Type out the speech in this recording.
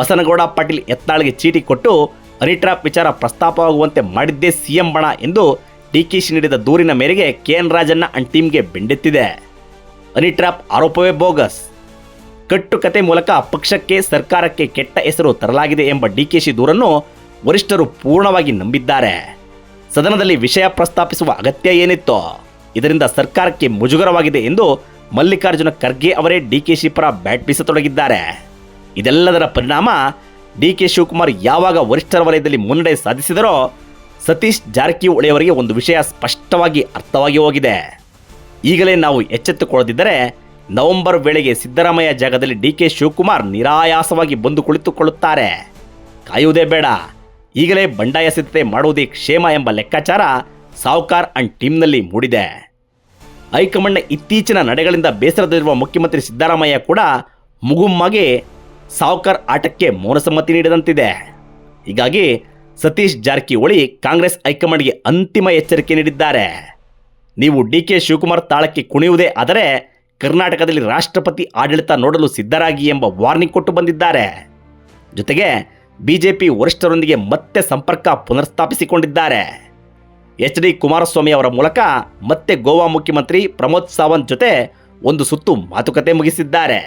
ಬಸನಗೌಡ ಪಾಟೀಲ್ ಯತ್ನಾಳ್ಗೆ ಚೀಟಿ ಕೊಟ್ಟು ಅನಿಟ್ರಾಪ್ ವಿಚಾರ ಪ್ರಸ್ತಾಪವಾಗುವಂತೆ ಮಾಡಿದ್ದೇ ಸಿಎಂ ಬಣ ಎಂದು ಡಿಕೆಶಿ ನೀಡಿದ ದೂರಿನ ಮೇರೆಗೆ ಕೆಎನ್ ರಾಜಣ್ಣ ಅಂಡ್ ಟೀಮ್ಗೆ ಬೆಂಡೆತ್ತಿದೆ. ಅನಿಟ್ರಾಪ್ ಆರೋಪವೇ ಬೋಗಸ್. ಕಟ್ಟುಕತೆ ಮೂಲಕ ಪಕ್ಷಕ್ಕೆ ಸರ್ಕಾರಕ್ಕೆ ಕೆಟ್ಟ ಹೆಸರು ತರಲಾಗಿದೆ ಎಂಬ ಡಿಕೆಶಿ ದೂರನ್ನು ವರಿಷ್ಠರು ಪೂರ್ಣವಾಗಿ ನಂಬಿದ್ದಾರೆ. ಸದನದಲ್ಲಿ ವಿಷಯ ಪ್ರಸ್ತಾಪಿಸುವ ಅಗತ್ಯ ಏನಿತ್ತು, ಇದರಿಂದ ಸರ್ಕಾರಕ್ಕೆ ಮುಜುಗರವಾಗಿದೆ ಎಂದು ಮಲ್ಲಿಕಾರ್ಜುನ ಖರ್ಗೆ ಅವರೇ ಡಿಕೆಶಿ ಪರ ಬ್ಯಾಟ್ ಬೀಸತೊಡಗಿದ್ದಾರೆ. ಇದೆಲ್ಲದರ ಪರಿಣಾಮ ಡಿ ಕೆ ಶಿವಕುಮಾರ್ ಯಾವಾಗ ವರಿಷ್ಠರ ವಲಯದಲ್ಲಿ ಮುನ್ನಡೆ ಸಾಧಿಸಿದರೋ ಸತೀಶ್ ಜಾರಕಿಹೊಳಿಯವರಿಗೆ ಒಂದು ವಿಷಯ ಸ್ಪಷ್ಟವಾಗಿ ಅರ್ಥವಾಗಿ ಹೋಗಿದೆ. ಈಗಲೇ ನಾವು ಎಚ್ಚೆತ್ತುಕೊಳ್ಳದಿದ್ದರೆ ನವೆಂಬರ್ ವೇಳೆಗೆ ಸಿದ್ದರಾಮಯ್ಯ ಜಾಗದಲ್ಲಿ ಡಿ ಕೆ ಶಿವಕುಮಾರ್ ನಿರಾಯಾಸವಾಗಿ ಬಂದು ಕುಳಿತುಕೊಳ್ಳುತ್ತಾರೆ. ಕಾಯುವುದೇ ಬೇಡ. ಈಗಲೇ ಬಂಡಾಯ ಸಿದ್ಧತೆ ಮಾಡುವುದೇ ಕ್ಷೇಮ ಎಂಬ ಲೆಕ್ಕಾಚಾರ ಸಾವ್ಕಾರ್ ಅಂಡ್ ಟೀಮ್ನಲ್ಲಿ ಮೂಡಿದೆ. ಹೈಕಮಾಂಡ್ನ ಇತ್ತೀಚಿನ ನಡೆಗಳಿಂದ ಬೇಸರದಲ್ಲಿರುವ ಮುಖ್ಯಮಂತ್ರಿ ಸಿದ್ದರಾಮಯ್ಯ ಕೂಡ ಮುಗುಮ್ಮಾಗಿ ಸಾವ್ಕಾರ್ ಆಟಕ್ಕೆ ಮೌನಸಮ್ಮತಿ ನೀಡಿದಂತಿದೆ. ಹೀಗಾಗಿ ಸತೀಶ್ ಜಾರಕಿಹೊಳಿ ಕಾಂಗ್ರೆಸ್ ಹೈಕಮಾಂಡ್ಗೆ ಅಂತಿಮ ಎಚ್ಚರಿಕೆ ನೀಡಿದ್ದಾರೆ. ನೀವು ಡಿ ಕೆ ಶಿವಕುಮಾರ್ ತಾಳಕ್ಕೆ ಕುಣಿಯುವುದೇ ಆದರೆ ಕರ್ನಾಟಕದಲ್ಲಿ ರಾಷ್ಟ್ರಪತಿ ಆಡಳಿತ ನೋಡಲು ಸಿದ್ಧರಾಗಿ ಎಂಬ ವಾರ್ನಿಂಗ್ ಕೊಟ್ಟು ಬಂದಿದ್ದಾರೆ. ಜೊತೆಗೆ ಬಿಜೆಪಿ ವರಿಷ್ಠರೊಂದಿಗೆ ಮತ್ತೆ ಸಂಪರ್ಕ ಪುನರ್ಸ್ಥಾಪಿಸಿಕೊಂಡಿದ್ದಾರೆ. ಎಚ್ ಡಿ ಕುಮಾರಸ್ವಾಮಿ ಅವರ ಮೂಲಕ ಮತ್ತೆ ಗೋವಾ ಮುಖ್ಯಮಂತ್ರಿ ಪ್ರಮೋದ್ ಸಾವಂತ್ ಜೊತೆ ಒಂದು ಸುತ್ತು ಮಾತುಕತೆ ಮುಗಿಸಿದ್ದಾರೆ.